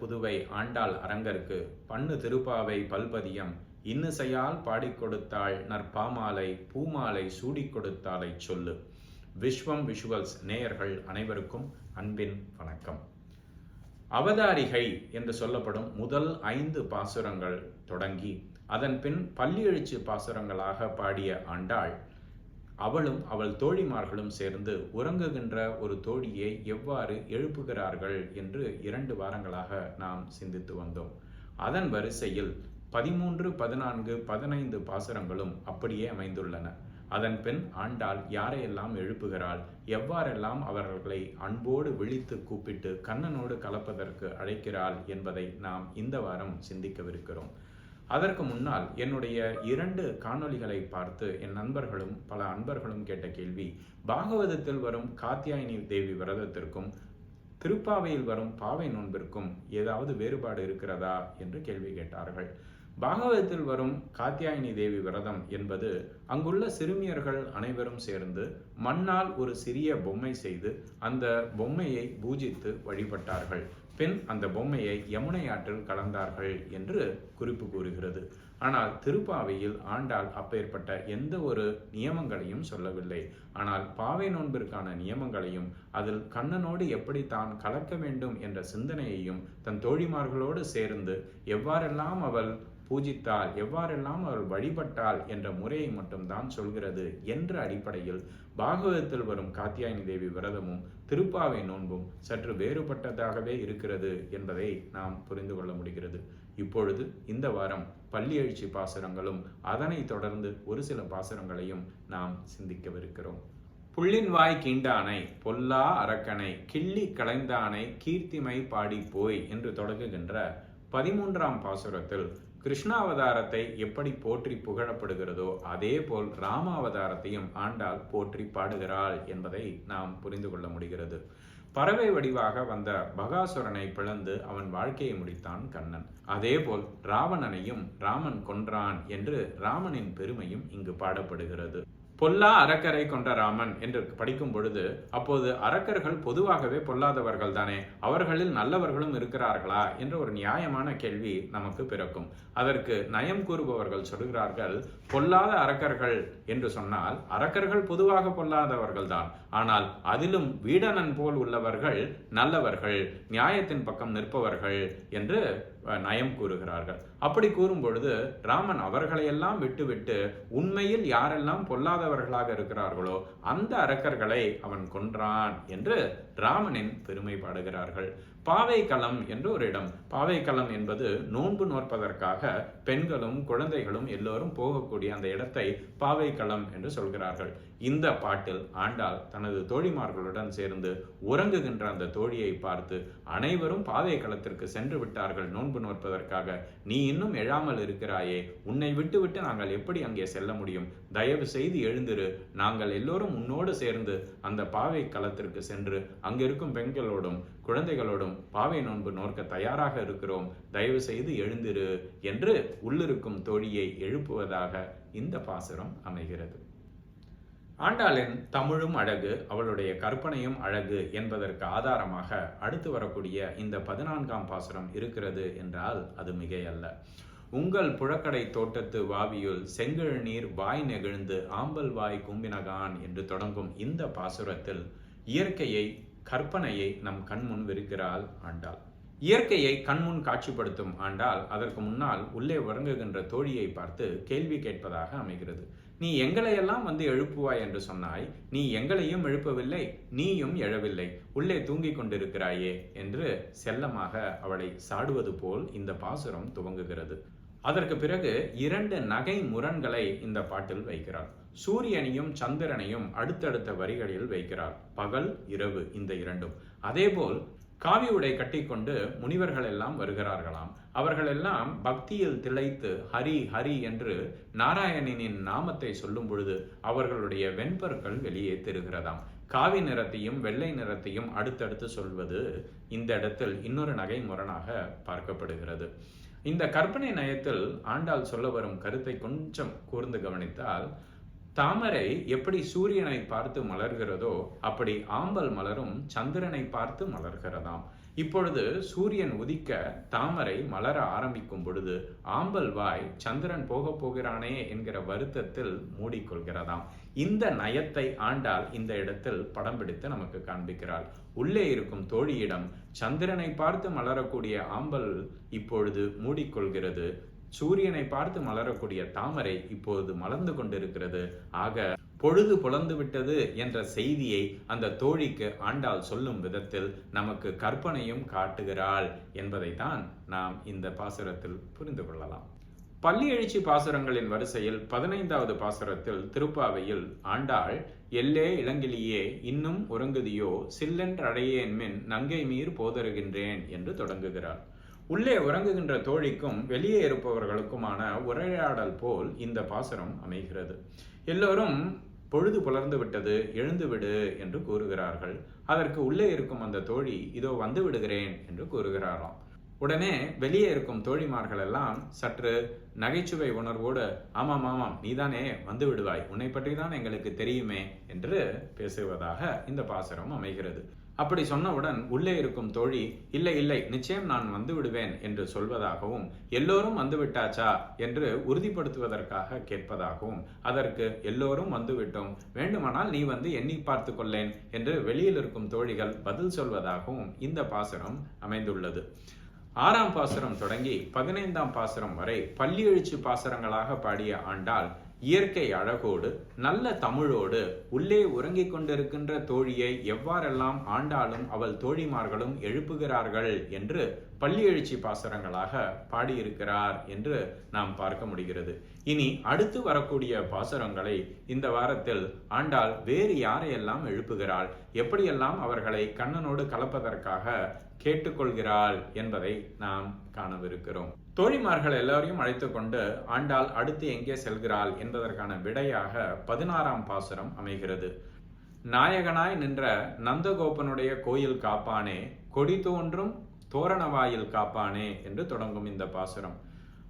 புதுவை ஆண்டாள் அரங்கருக்கு பண்ணு திருப்பாவை பல்பதியம் இன்னிசையால் பாடிக் கொடுத்தாள் நற்பாமாலை பூமாலை சூடிக் கொடுத்தாலை சொல்லு. விஸ்வம் விஷுவல்ஸ் நேயர்கள் அனைவருக்கும் அன்பின் வணக்கம். அவதாரிகை என்று சொல்லப்படும் முதல் ஐந்து பாசுரங்கள் தொடங்கி அதன் பின் பள்ளியெழுச்சி பாசுரங்களாக பாடிய ஆண்டாள் அவளும் அவள் தோழிமார்களும் சேர்ந்து உறங்குகின்ற ஒரு தோழியை எவ்வாறு எழுப்புகிறார்கள் என்று இரண்டு வாரங்களாக நாம் சிந்தித்து வந்தோம். அதன் வரிசையில் பதிமூன்று பதினான்கு பதினைந்து பாசுரங்களும் அப்படியே அமைந்துள்ளன. அதன் பின் ஆண்டாள் யாரையெல்லாம் எழுப்புகிறாள் எவ்வாறெல்லாம் அவர்களை அன்போடு விழித்து கூப்பிட்டு கண்ணனோடு கலப்பதற்கு அழைக்கிறாள் என்பதை நாம் இந்த வாரம் சிந்திக்கவிருக்கிறோம். அதற்கு முன்னால் என்னுடைய இரண்டு காணொளிகளை பார்த்து என் நண்பர்களும் பல அன்பர்களும் கேட்ட கேள்வி பாகவதத்தில் வரும் காத்தியாயினி தேவி விரதத்திற்கும் திருப்பாவையில் வரும் பாவை நோன்பிற்கும் ஏதாவது வேறுபாடு இருக்கிறதா என்று கேள்வி கேட்டார்கள். பாகவதத்தில் வரும் காத்தியாயினி தேவி விரதம் என்பது அங்குள்ள சிறுமியர்கள் அனைவரும் சேர்ந்து மண்ணால் ஒரு சிறிய பொம்மை செய்து அந்த பொம்மையை பூஜித்து வழிபட்டார்கள். பின் அந்த பொம்மையை யமுனை ஆற்றில் கலந்தார்கள் என்று குறிப்பு கூறுகிறது. ஆனால் திருப்பாவையில் ஆண்டாள் அப்பேற்பட்ட எந்த ஒரு நியமங்களையும் சொல்லவில்லை. ஆனால் பாவை நோன்பிற்கான நியமங்களையும் அதில் கண்ணனோடு எப்படி தான் கலக்க வேண்டும் என்ற சிந்தனையையும் தன் தோழிமார்களோடு சேர்ந்து எவ்வாறெல்லாம் அவள் பூஜித்தால் எவ்வாறெல்லாம் அவள் வழிபட்டாள் என்ற முறையை மட்டும்தான் சொல்கிறது என்ற அடிப்படையில் பாகவதத்தில் வரும் காத்தியாயனி தேவி விரதமும் திருப்பாவை நோன்பும் சற்று வேறுபட்டதாகவே இருக்கிறது என்பதை நாம் புரிந்து கொள்ள முடிகிறது. இப்பொழுது இந்த வாரம் பள்ளி எழுச்சி பாசுரங்களும் அதனைத் தொடர்ந்து ஒரு சில பாசுரங்களையும் நாம் சிந்திக்கவிருக்கிறோம். புள்ளின் வாய் கீண்டானை பொல்லா அரக்கனை கிள்ளி களைந்தானை கீர்த்திமை பாடி போய் என்று தொடங்குகின்ற பதிமூன்றாம் பாசுரத்தில் கிருஷ்ணாவதாரத்தை எப்படி போற்றி புகழப்படுகிறதோ அதே போல் ராமாவதாரத்தையும் ஆண்டாள் போற்றி பாடுகிறாள் என்பதை நாம் புரிந்து கொள்ள முடிகிறது. பறவை வடிவாக வந்த பகாசுரனை பிளந்து அவன் வாழ்க்கையை முடித்தான் கண்ணன். அதேபோல் ராவணனையும் ராமன் கொன்றான் என்று ராமனின் பெருமையும் இங்கு பாடப்படுகிறது. பொல்லா அரக்கரை கொண்ட ராமன் என்று படிக்கும் பொழுது அப்போது அரக்கர்கள் பொதுவாகவே பொல்லாதவர்கள் தானே அவர்களில் நல்லவர்களும் இருக்கிறார்களா என்ற ஒரு நியாயமான கேள்வி நமக்கு பிறக்கும். அதற்கு நயம் கூறுபவர்கள் சொல்கிறார்கள் பொல்லாத அரக்கர்கள் என்று சொன்னால் அரக்கர்கள் பொதுவாக பொல்லாதவர்கள் தான். ஆனால் அதிலும் வீடனன் போல் உள்ளவர்கள் நல்லவர்கள் நியாயத்தின் பக்கம் நிற்பவர்கள் என்று நயம் கூறுகிறார்கள். அப்படி கூறும் பொழுது ராமன் அவர்களையெல்லாம் விட்டுவிட்டு உண்மையில் யாரெல்லாம் பொல்லாதவர்களாக இருக்கிறார்களோ அந்த அரக்கர்களை அவன் கொன்றான் என்று ராமனின் பெருமை பாடுகிறார்கள். பாவைக்களம் என்று ஒரு இடம். பாவைக்களம் என்பது நோன்பு நோற்பதற்காக பெண்களும் குழந்தைகளும் எல்லோரும் போகக்கூடிய அந்த இடத்தை பாவைக்களம் என்று சொல்கிறார்கள். இந்த பாட்டில் ஆண்டாள் தனது தோழிமார்களுடன் சேர்ந்து உறங்குகின்ற அந்த தோழியை பார்த்து அனைவரும் பாவை களத்திற்கு சென்று விட்டார்கள். நோன்பு நோற்பதற்காக நீ இன்னும் எழாமல் இருக்கிறாயே. உன்னை விட்டுவிட்டு நாங்கள் எப்படி அங்கே செல்ல முடியும்? தயவு செய்து எழுந்திரு. நாங்கள் எல்லோரும் உன்னோடு சேர்ந்து அந்த பாவை களத்திற்கு சென்று அங்கிருக்கும் பெண்களோடும் குழந்தைகளோடும் பாவை நோன்பு நோக்க தயாராக இருக்கிறோம். தயவு செய்து எழுந்திரு என்று உள்ளிருக்கும் தோழியை எழுப்புவதாக இந்த பாசுரம் அமைகிறது. ஆண்டாளின் தமிழும் அழகு அவளுடைய கற்பனையும் அழகு என்பதற்கு ஆதாரமாக அடுத்து வரக்கூடிய இந்த பதினான்காம் பாசுரம் இருக்கிறது என்றால் அது மிகையல்ல. உங்கள் புழக்கடை தோட்டத்து வாவியுள் செங்கழ் நீர் வாய் நெகிழ்ந்து ஆம்பல் வாய் கும்பினகான் என்று தொடங்கும் இந்த பாசுரத்தில் இயற்கையை கற்பனையை நம் கண்முன் விரிக்கிறாள் ஆண்டாள். இயற்கையை கண்முன் காட்சிப்படுத்தும் ஆண்டால் அதற்கு முன்னால் உள்ளே உறங்குகின்ற தோழியை பார்த்து கேள்வி கேட்பதாக அமைகிறது. நீ எங்களையெல்லாம் வந்து எழுப்புவாய் என்று சொன்னாய் நீ எங்களையும் எழுப்பவில்லை நீயும் எழவில்லை. உள்ளே தூங்கிக் கொண்டிருக்கிறாயே என்று செல்லமாக அவளை சாடுவது போல் இந்த பாசுரம் துவங்குகிறது. அதற்கு பிறகு இரண்டு நகை முரண்களை இந்த பாட்டில் வைக்கிறார் சூரியனையும் சந்திரனையும் அடுத்தடுத்த வரிகளில் வைக்கிறார் பகல் இரவு இந்த இரண்டும். அதேபோல் காவி உடை கட்டிக்கொண்டு முனிவர்கள் எல்லாம் வருகிறார்களாம். அவர்கள் எல்லாம் பக்தியில் திளைத்து ஹரி ஹரி என்று நாராயணனின் நாமத்தை சொல்லும் பொழுது அவர்களுடைய வெண்பற்கள் வெளியே தெரிகிறதாம். காவி நிறத்தையும் வெள்ளை நிறத்தையும் அடுத்தடுத்து சொல்வது இந்த இடத்தில் இன்னொரு நகை முரணாக பார்க்கப்படுகிறது. இந்த கற்பனை நயத்தில் ஆண்டாள் சொல்ல வரும் கருத்தை கொஞ்சம் கூர்ந்து கவனித்தால் தாமரை எப்படி சூரியனை பார்த்து மலர்கிறதோ அப்படி ஆம்பல் மலரும் சந்திரனை பார்த்து மலர்கிறதாம். இப்பொழுது சூரியன் உதிக்க தாமரை மலர ஆரம்பிக்கும் பொழுது ஆம்பல் வாய் சந்திரன் போக போகிறானே என்கிற வருத்தத்தில் மூடிக்கொள்கிறதாம். இந்த நயத்தை ஆண்டால் இந்த இடத்தில் படம் பிடித்து நமக்கு காண்பிக்கிறாள். உள்ளே இருக்கும் தோழியிடம் சந்திரனை பார்த்து மலரக்கூடிய ஆம்பல் இப்பொழுது மூடிக்கொள்கிறது. சூரியனை பார்த்து மலரக்கூடிய தாமரை இப்போது மலர்ந்து கொண்டிருக்கிறது. ஆக பொழுது புலந்து விட்டது என்ற செய்தியை அந்த தோழிக்கு ஆண்டாள் சொல்லும் விதத்தில் நமக்கு கற்பனையும் காட்டுகிறாள் என்பதைத்தான் நாம் இந்த பாசுரத்தில் புரிந்து கொள்ளலாம். பள்ளி எழுச்சி பாசுரங்களின் வரிசையில் பதினைந்தாவது பாசுரத்தில் திருப்பாவையில் ஆண்டாள் எல்லே இளங்கிலியே இன்னும் உறங்குதியோ சில்லென்றடையேன் மின் நங்கை மீர் போதருகின்றேன் என்று தொடங்குகிறார் உள்ளே உறங்குகின்ற தோழிக்கும் வெளியே இருப்பவர்களுக்குமான உரையாடல் போல் இந்த பாசுரம் அமைகிறது. எல்லோரும் பொழுது புலர்ந்து விட்டது எழுந்து விடு என்று கூறுகிறார்கள். அதற்கு உள்ளே இருக்கும் அந்த தோழி இதோ வந்து விடுகிறேன் என்று கூறுகிறாராம். உடனே வெளியே இருக்கும் தோழிமார்கள் எல்லாம் சற்று நகைச்சுவை உணர்வோடு ஆமாம் ஆமாம் நீதானே வந்து விடுவாய். உன்னை பற்றி தான் எங்களுக்கு தெரியுமே என்று பேசுவதாக இந்த பாசுரம் அமைகிறது. அப்படி சொன்னவுடன் உள்ளே இருக்கும் தோழி இல்லை இல்லை நிச்சயம் நான் வந்து விடுவேன் என்று சொல்வதாகவும் எல்லோரும் வந்து விட்டாச்சா? என்று உறுதிப்படுத்துவதற்காக கேட்பதாகவும் அதற்கு எல்லோரும் வந்துவிட்டோம் வேண்டுமானால் நீ வந்து எண்ணி பார்த்து கொள்ளேன் என்று வெளியில் இருக்கும் தோழிகள் பதில் சொல்வதாகவும் இந்த பாசுரம் அமைந்துள்ளது. ஆறாம் பாசுரம் தொடங்கி பதினைந்தாம் பாசுரம் வரை பள்ளி எழுச்சி பாசுரங்களாக பாடிய ஆண்டாள் இயற்கை அழகோடு நல்ல தமிழோடு உள்ளே உறங்கிக் கொண்டிருக்கின்ற தோழியை எவ்வாறெல்லாம் ஆண்டாலும் அவள் தோழிமார்களும் எழுப்புகிறார்கள் என்று பள்ளி எழுச்சி பாசுரங்களாக பாடியிருக்கிறார் என்று நாம் பார்க்க முடிகிறது. இனி அடுத்து வரக்கூடிய பாசுரங்களை இந்த வாரத்தில் ஆண்டாள் வேறு யாரையெல்லாம் எழுப்புகிறாள் எப்படியெல்லாம் அவர்களை கண்ணனோடு கலப்பதற்காக கேட்டுக்கொள்கிறாள் என்பதை நாம் காணவிருக்கிறோம். தோழிமார்கள் எல்லாரையும் அழைத்து கொண்டு ஆண்டாள் அடுத்து எங்கே செல்கிறாள் என்பதற்கான விடையாக பதினாறாம் பாசுரம் அமைகிறது. நாயகனாய் நின்ற நந்தகோபனுடைய கோயில் காப்பானே கொடி தோன்றும் தோரணவாயில் காப்பானே என்று தொடங்கும் இந்த பாசுரம்.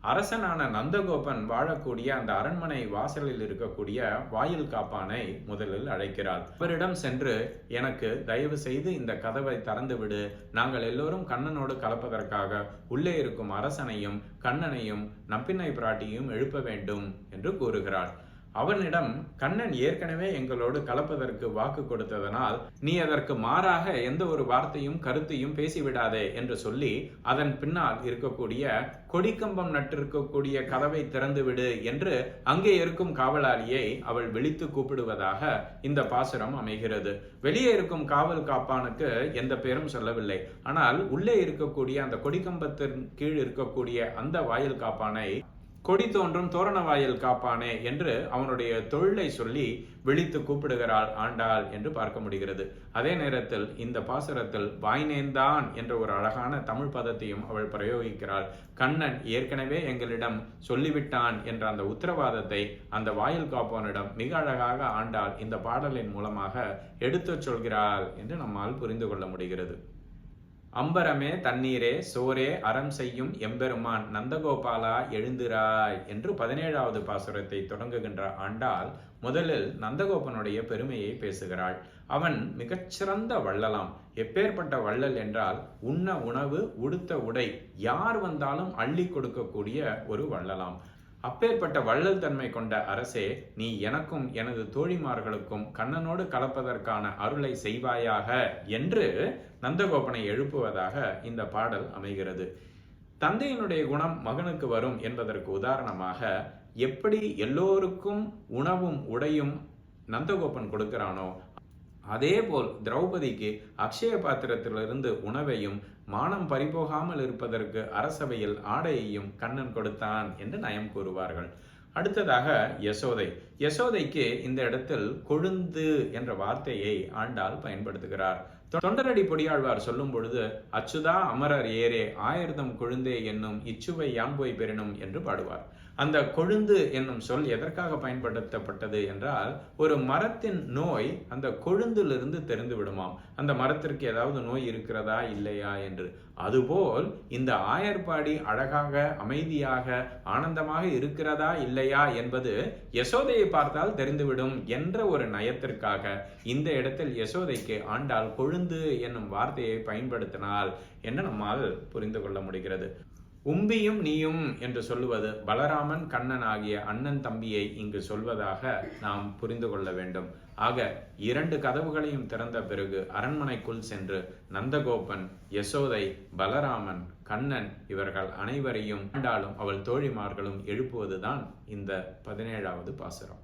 அரசனான நந்தகோபன் வாழக்கூடிய அந்த அரண்மனை வாசலில் இருக்கக்கூடிய வாயில் காப்பானை முதலில் அழைக்கிறாள் அவரிடம் சென்று எனக்கு தயவு செய்து இந்த கதவை திறந்து விடு. நாங்கள் எல்லோரும் கண்ணனோடு கலப்பதற்காக உள்ளே இருக்கும் அரசனையும் கண்ணனையும் நப்பின்னை பிராட்டியும் எழுப்ப வேண்டும் என்று கூறுகிறார். அவனிடம் கண்ணன் ஏற்கனவே எங்களோடு கலப்பதற்கு வாக்கு கொடுத்ததனால் நீ அதற்கு மாறாக எந்த ஒரு வார்த்தையும் கருத்தையும் பேசிவிடாதே என்று சொல்லி அதன் பின்னால் இருக்கக்கூடிய கொடிக்கம்பம் நட்டிருக்கக்கூடிய கதவை திறந்து விடு என்று அங்கே இருக்கும் காவலாளியை அவள் விழித்து கூப்பிடுவதாக இந்த பாசுரம் அமைகிறது. வெளியே இருக்கும் காவல் காப்பானுக்கு எந்த பேரும் சொல்லவில்லை. ஆனால் உள்ளே இருக்கக்கூடிய அந்த கொடிக்கம்பத்தின் கீழ் இருக்கக்கூடிய அந்த வாயில் காப்பானை கொடி தோன்றும் தோரண வாயில் காப்பானே என்று அவனுடைய தொழிலை சொல்லி விழித்து கூப்பிடுகிறாள் ஆண்டாள் என்று பார்க்க முடிகிறது. அதே நேரத்தில் இந்த பாசுரத்தில் வாய்நேந்தான் என்ற ஒரு அழகான தமிழ் பதத்தையும் அவள் பிரயோகிக்கிறாள். கண்ணன் ஏற்கனவே எங்களிடம் சொல்லிவிட்டான் என்ற அந்த உத்தரவாதத்தை அந்த வாயில் காப்பானிடம் மிக அழகாக ஆண்டாள் இந்த பாடலின் மூலமாக எடுத்துச் சொல்கிறாள் என்று நம்மால் புரிந்து கொள்ள முடிகிறது. அம்பரமே தண்ணீரே சோரே அறம் செய்யும் எம்பெருமான் நந்தகோபாலா எழுந்திராய் என்று பதினேழாவது பாசுரத்தை தொடங்குகின்ற ஆண்டால் முதலில் நந்தகோபனுடைய பெருமையை பேசுகிறாள். அவன் மிகச்சிறந்த வள்ளலாம். எப்பேற்பட்ட வள்ளல் என்றால் உண்ண உணவு உடுத்த உடை யார் வந்தாலும் அள்ளி கொடுக்கக்கூடிய ஒரு வள்ளலாம். அப்பேற்பட்ட வள்ளல் தன்மை கொண்ட அரசே நீ எனக்கும் எனது தோழிமார்களுக்கும் கண்ணனோடு கலப்பதற்கான அருளை செய்வாயாக என்று நந்தகோபனை எழுப்புவதாக இந்த பாடல் அமைகிறது. தந்தையினுடைய குணம் மகனுக்கு வரும் என்பதற்கு உதாரணமாக எப்படி எல்லோருக்கும் உணவும் உடையும் நந்தகோபன் கொடுக்கிறானோ அதேபோல் திரௌபதிக்கு அக்ஷய பாத்திரத்திலிருந்து உணவையும் மானம் பறிபோகாமல் இருப்பதற்கு அரசவையில் ஆடையையும் கண்ணன் கொடுத்தான் என்று நயம் கூறுவார்கள். அடுத்ததாக யசோதை. யசோதைக்கு இந்த இடத்தில் கொழுந்து என்ற வார்த்தையை ஆண்டாள் பயன்படுத்துகிறார். தொண்டரடி பொடியாழ்வார் சொல்லும் பொழுது அச்சுதா அமரர் ஏரே ஆயிரதம் கொழுந்தே என்னும் இச்சுவை யான்போய் பெறினும் என்று பாடுவார். அந்த கொழுந்து என்னும் சொல் எதற்காக பயன்படுத்தப்பட்டது என்றால் ஒரு மரத்தின் நோய் அந்த கொழுந்திலிருந்து தெரிந்து விடுமாம் அந்த மரத்திற்கு ஏதாவது நோய் இருக்கிறதா இல்லையா என்று. அதுபோல் இந்த ஆயர்பாடி அழகாக அமைதியாக ஆனந்தமாக இருக்கிறதா இல்லையா என்பது யசோதையை பார்த்தால் தெரிந்துவிடும் என்ற ஒரு நயத்திற்காக. இந்த இடத்தில் யசோதைக்கு ஆண்டால் கொழுந்து என்னும் வார்த்தையை பயன்படுத்தினால் என்ன நம்மால் புரிந்து கொள்ள முடிகிறது? உம்பியும் நீயும் என்று சொல்லுவது பலராமன் கண்ணன் ஆகிய அண்ணன் தம்பியை இங்கு சொல்வதாக நாம் புரிந்து கொள்ள வேண்டும். ஆக இரண்டு கதவுகளையும் திறந்த பிறகு அரண்மனைக்குள் சென்று நந்தகோபன் யசோதை பலராமன் கண்ணன் இவர்கள் அனைவரையும் ஆண்டாலும் அவள் தோழிமார்களும் எழுப்புவதுதான் இந்த பதினேழாவது பாசுரம்.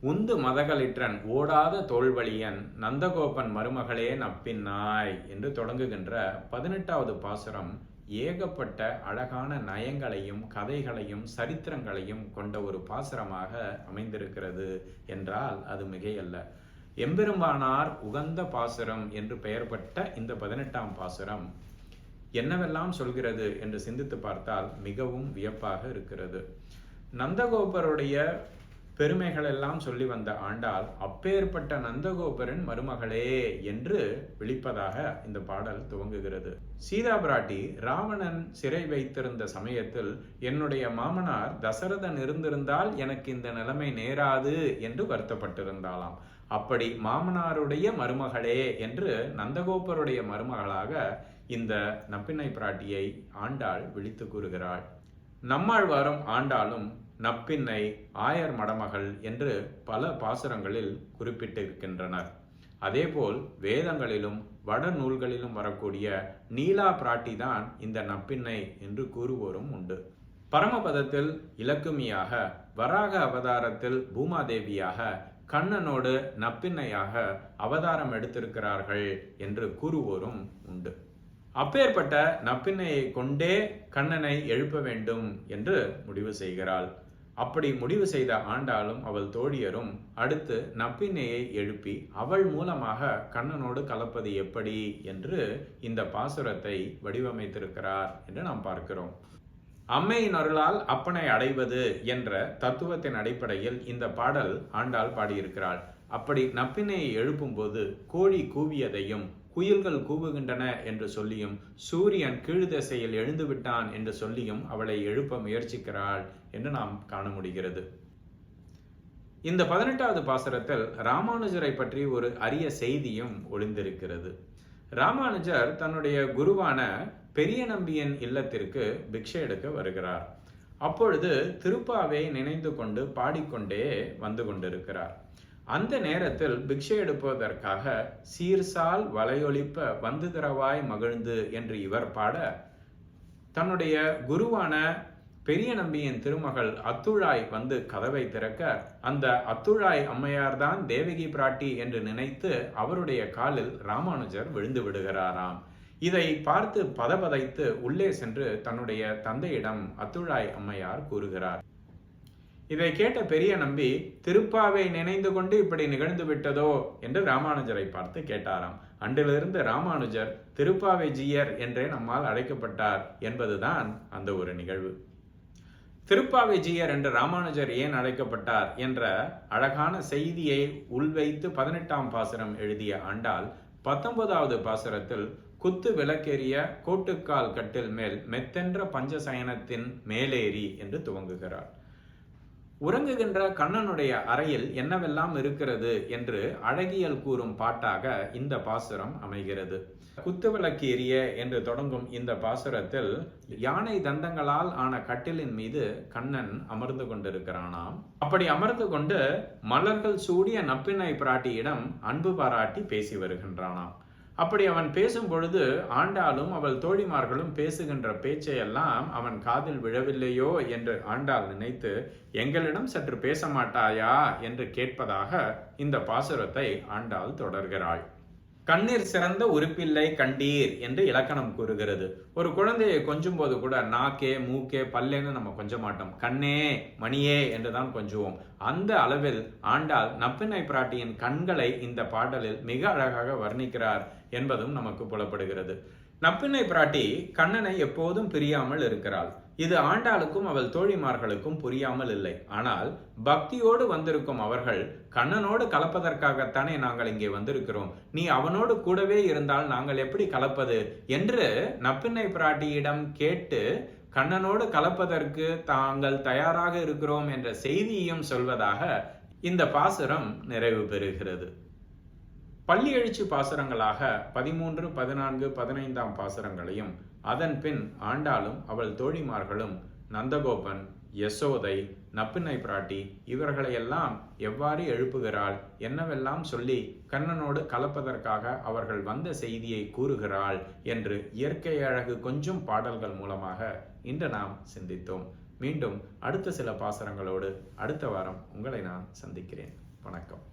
உந்து மதகளிற்றன் ஓடாத தோல்வழியன் நந்தகோபன் மருமகளே நப்பின்னாய் என்று தொடங்குகின்ற பதினெட்டாவது பாசுரம் ஏகப்பட்ட அழகான நயங்களையும் கதைகளையும் சரித்திரங்களையும் கொண்ட ஒரு பாசுரமாக அமைந்திருக்கிறது என்றால் அது மிகையல்ல. எம்பெருமானார் உகந்த பாசுரம் என்று பெயர்பட்ட இந்த பதினெட்டாம் பாசுரம் என்னவெல்லாம் சொல்கிறது என்று சிந்தித்து பார்த்தால் மிகவும் வியப்பாக இருக்கிறது. நந்தகோபருடைய பெருமைகள் எல்லாம் சொல்லி வந்த ஆண்டால் அப்பேற்பட்ட நந்தகோபரின் மருமகளே என்று விழிப்பதாக இந்த பாடல் துவங்குகிறது. சீதா பிராட்டி ராவணன் சிறை வைத்திருந்த சமயத்தில் என்னுடைய மாமனார் தசரதன் இருந்திருந்தால் எனக்கு இந்த நிலைமை நேராது என்று வருத்தப்பட்டிருந்தாளாம். அப்படி மாமனாருடைய மருமகளே என்று நந்தகோபருடைய மருமகளாக இந்த நப்பிண்ணை பிராட்டியை ஆண்டாள் விழித்து கூறுகிறாள். நம்மாழ்வாரும் ஆண்டாளும் நப்பின்னை ஆயர் மடமகள் என்று பல பாசுரங்களில் குறிப்பிட்டிருக்கின்றனர். அதேபோல் வேதங்களிலும் வட நூல்களிலும் வரக்கூடிய நீலா பிராட்டி தான் இந்த நப்பின்னை என்று கூறுவோரும் உண்டு. பரமபதத்தில் இலக்குமியாக வராக அவதாரத்தில் பூமாதேவியாக கண்ணனோடு நப்பின்னையாக அவதாரம் எடுத்திருக்கிறார்கள் என்று கூறுவோரும் உண்டு. அப்பேற்பட்ட நப்பின்னையை கொண்டே கண்ணனை எழுப்ப வேண்டும் என்று முடிவு செய்கிறாள். அப்படி முடிவு செய்த ஆண்டாளும் அவள் தோழியரும் அடுத்து நப்பின்னையை எழுப்பி அவள் மூலமாக கண்ணனோடு கலப்பது எப்படி என்று இந்த பாசுரத்தை வடிவமைத்திருக்கிறார் என்று நாம் பார்க்கிறோம். அம்மையின் அருளால் அப்பனை அடைவது என்ற தத்துவத்தின் அடிப்படையில் இந்த பாடல் ஆண்டாள் பாடியிருக்கிறாள். அப்படி நப்பினையை எழுப்பும்போது கோழி கூவியதையும் குயில்கள் கூவுகின்றன என்று சொல்லியும் சூரியன் கீழ் திசையில் எழுந்துவிட்டான் என்று சொல்லியும் அவளை எழுப்ப முயற்சிக்கிறாள் என்று நாம் காண முடிகிறது. இந்த பதினெட்டாவது பாசுரத்தில் ராமானுஜரை பற்றி ஒரு அரிய செய்தியும் ஒளிந்திருக்கிறது. ராமானுஜர் தன்னுடைய குருவான பெரிய நம்பியின் இல்லத்திற்கு பிக்ஷை எடுக்க வருகிறார். அப்பொழுது திருப்பாவை நினைந்து கொண்டு பாடிக்கொண்டே வந்து கொண்டிருக்கிறார். அந்த நேரத்தில் பிக்ஷை எடுப்பதற்காக சீர்சால் வலையொலிப்ப வந்து தரவாய் மகிழ்ந்து என்று இவர் பாட தன்னுடைய குருவான பெரிய நம்பியின் திருமகள் அத்துழாய் வந்து கதவை திறக்க அந்த அத்துழாய் அம்மையார் தான் தேவகி பிராட்டி என்று நினைத்து அவருடைய காலில் ராமானுஜர் விழுந்து விடுகிறாராம். இதை பார்த்து பதபதைத்து உள்ளே சென்று தன்னுடைய தந்தையிடம் அத்துழாய் அம்மையார் கூறுகிறார் இதை கேட்ட பெரிய நம்பி திருப்பாவை நினைந்து கொண்டு இப்படி நிகழ்ந்து விட்டதோ? என்று ராமானுஜரை பார்த்து கேட்டாராம். அன்றிலிருந்து ராமானுஜர் திருப்பாவை ஜீயர் என்றே நம்மால் அழைக்கப்பட்டார் என்பதுதான் அந்த ஒரு நிகழ்வு. திருப்பாவை ஜீயர் என்று ராமானுஜர் ஏன் அழைக்கப்பட்டார்? என்ற அழகான செய்தியை உள்வைத்து பதினெட்டாம் பாசுரம் எழுதிய ஆண்டால் பத்தொன்பதாவது பாசுரத்தில் குத்து விளக்கேறிய கோட்டுக்கால் கட்டில் மேல் மெத்தென்ற பஞ்சசயனத்தின் மேலேறி என்று துவங்குகிறார் உறங்குகின்ற கண்ணனுடைய அறையில் என்னவெல்லாம் இருக்கிறது என்று அழகியல் கூறும் பாட்டாக இந்த பாசுரம் அமைகிறது. குத்துவிளக்கு எரிய என்று தொடங்கும் இந்த பாசுரத்தில் யானை தந்தங்களால் ஆன கட்டிலின் மீது கண்ணன் அமர்ந்து கொண்டிருக்கிறானாம். அப்படி அமர்ந்து கொண்டு மலர்கள் சூடிய நப்பினை பிராட்டியிடம் அன்பு பாராட்டி பேசி வருகின்றானாம். அப்படி அவன் பேசும் பொழுது ஆண்டாளும் அவள் தோழிமார்களும் பேசுகின்ற பேச்சையெல்லாம் அவன் காதில் விழவில்லையோ என்று ஆண்டாள் நினைத்து எங்களிடம் சற்று பேச மாட்டாயா? என்று கேட்பதாக இந்த பாசுரத்தை ஆண்டாள் தொடர்கிறாள். கண்ணீர் சிறந்த உறுப்பில்லை கண்டீர் என்று இலக்கணம் கூறுகிறது. ஒரு குழந்தையை கொஞ்சும் போது கூட நாக்கே மூக்கே பல்லேன்னு நம்ம கொஞ்ச மாட்டோம். கண்ணே மணியே என்று தான் கொஞ்சுவோம். அந்த அளவில் ஆண்டால் நப்பினை பிராட்டியின் கண்களை இந்த பாடலில் மிக அழகாக வர்ணிக்கிறார் என்பதும் நமக்கு புலப்படுகிறது. நப்பினை பிராட்டி கண்ணனை எப்போதும் பிரியாமல் இருக்கிறாள். இது ஆண்டாளுக்கும் அவள் தோழிமார்களுக்கும் புரியாமல் இல்லை. ஆனால் பக்தியோடு வந்திருக்கும் அவர்கள் கண்ணனோடு கலப்பதற்காகத்தானே நாங்கள் இங்கே வந்திருக்கிறோம். நீ அவனோடு கூடவே இருந்தால் நாங்கள் எப்படி கலப்பது? என்று நப்பின்னை பிராட்டியிடம் கேட்டு கண்ணனோடு கலப்பதற்கு தாங்கள் தயாராக இருக்கிறோம் என்ற செய்தியையும் சொல்வதாக இந்த பாசுரம் நிறைவு பெறுகிறது. பள்ளி எழுச்சி பாசுரங்களாக பதிமூன்று பதினான்கு பதினைந்தாம் பாசுரங்களையும் அதன் பின் ஆண்டாளும் அவள் தோழிமார்களும் நந்தகோபன் யசோதை நப்பின்னை பிராட்டி இவர்களையெல்லாம் எவ்வாறு எழுப்புகிறாள்? என்னவெல்லாம் சொல்லி கண்ணனோடு கலப்பதற்காக அவர்கள் வந்த செய்தியை கூறுகிறாள்? என்று இயற்கை அழகு கொஞ்சம் பாடல்கள் மூலமாக இன்று நாம் சிந்தித்தோம். மீண்டும் அடுத்த சில பாசரங்களோடு அடுத்த வாரம் உங்களை நான் சந்திக்கிறேன். வணக்கம்.